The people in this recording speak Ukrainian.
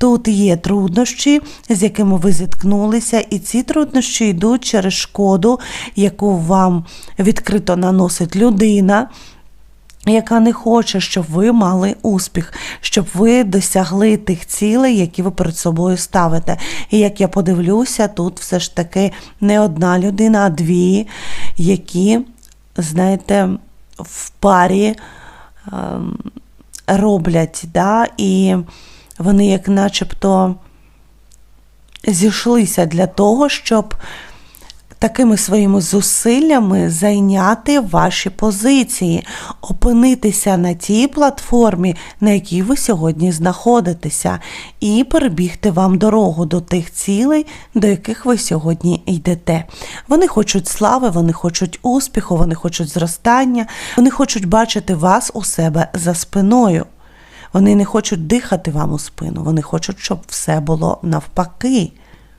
Тут є труднощі, з якими ви зіткнулися, і ці труднощі йдуть через шкоду, яку вам відкрито наносить людина. Яка не хоче, щоб ви мали успіх, щоб ви досягли тих цілей, які ви перед собою ставите. І як я подивлюся, тут все ж таки не одна людина, а дві, які, знаєте, в парі ем, роблять, да? і вони як начебто зійшлися для того, щоб такими своїми зусиллями зайняти ваші позиції, опинитися на тій платформі, на якій ви сьогодні знаходитеся, і перебігти вам дорогу до тих цілей, до яких ви сьогодні йдете. Вони хочуть слави, вони хочуть успіху, вони хочуть зростання, вони хочуть бачити вас у себе за спиною. Вони не хочуть дихати вам у спину, вони хочуть, щоб все було навпаки.